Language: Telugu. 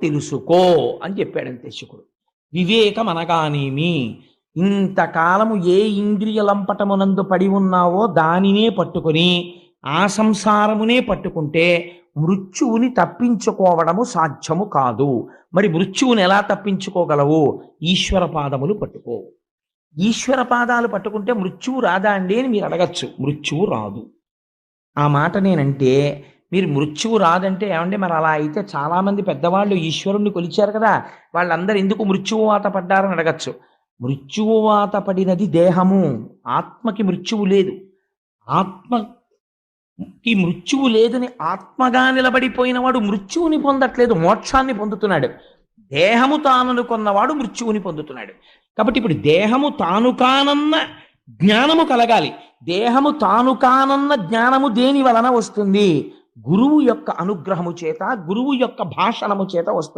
తెలుసుకో అని చెప్పాడు అంతే శుకుడు వివేకం అనగానేమి ఇంతకాలము ఏ ఇంద్రియ లంపటమునందు పడి ఉన్నావో దానినే పట్టుకొని ఆ సంసారమునే పట్టుకుంటే మృత్యువుని తప్పించుకోవడము సాధ్యము కాదు. మరి మృత్యువుని ఎలా తప్పించుకోగలవు? ఈశ్వర పాదములు పట్టుకో. ఈశ్వర పాదాలు పట్టుకుంటే మృత్యువు రాదా అండి? అని మీరు అడగచ్చు. మృత్యువు రాదు. ఆ మాట నేనంటే మీరు మృత్యువు రాదంటే ఏమండి? మరి అలా అయితే చాలామంది పెద్దవాళ్ళు ఈశ్వరుణ్ణి కొలిచారు కదా వాళ్ళందరూ ఎందుకు మృత్యువాత పడ్డారని అడగచ్చు. మృత్యువాత పడినది దేహము ఆత్మకి మృత్యువు లేదు. ఆత్మకి మృత్యువు లేదని ఆత్మగా నిలబడిపోయిన వాడు మృత్యువుని పొందట్లేదు మోక్షాన్ని పొందుతున్నాడు. దేహము తాననుకున్నవాడు మృత్యువుని పొందుతున్నాడు. కాబట్టి ఇప్పుడు దేహము తాను కానన్న జ్ఞానము కలగాలి. దేహము తాను కానన్న జ్ఞానము దేని వలన వస్తుంది? గురువు యొక్క అనుగ్రహము చేత గురువు యొక్క భాషణము చేత వస్తుంది.